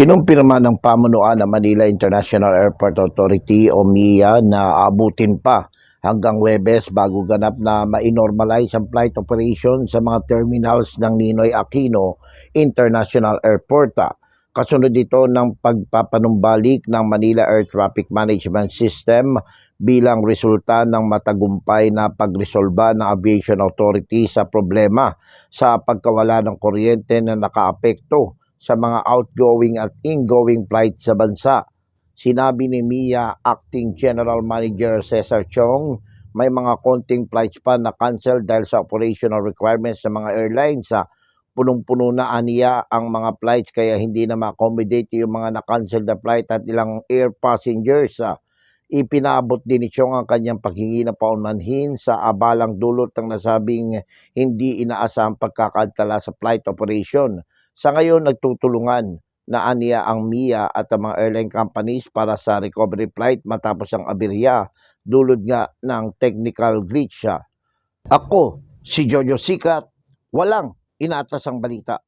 Kinumpirma ng pamunuan ng Manila International Airport Authority o MIA na abutin pa hanggang Webes bago ganap na ma-normalize ang flight operation sa mga terminals ng Ninoy Aquino International Airport. Kasunod ito ng pagpapanumbalik ng Manila Air Traffic Management System bilang resulta ng matagumpay na pagresolba ng Aviation Authority sa problema sa pagkawala ng kuryente na nakaapekto sa mga outgoing at ingoing flights sa bansa. Sinabi ni MIA Acting General Manager Cesar Chong, may mga konting flights pa na cancel dahil sa operational requirements ng mga airlines. Sa punong-puno na aniya ang mga flights kaya hindi na ma-accommodate yung mga na-cancel na flight at ilang air passengers. Ah, Ipinaabot din ni Chong ang kanyang paghingi ng paunmanhin sa abalang dulot ng nasabing hindi inaasahang pagkakantala sa flight operation. Sa ngayon, nagtutulungan na aniya ang MIA at ang mga airline companies para sa recovery flight matapos ang aberya dulot nga ng technical glitch. Ako, si Jojo Sikat, walang inatas ang balita.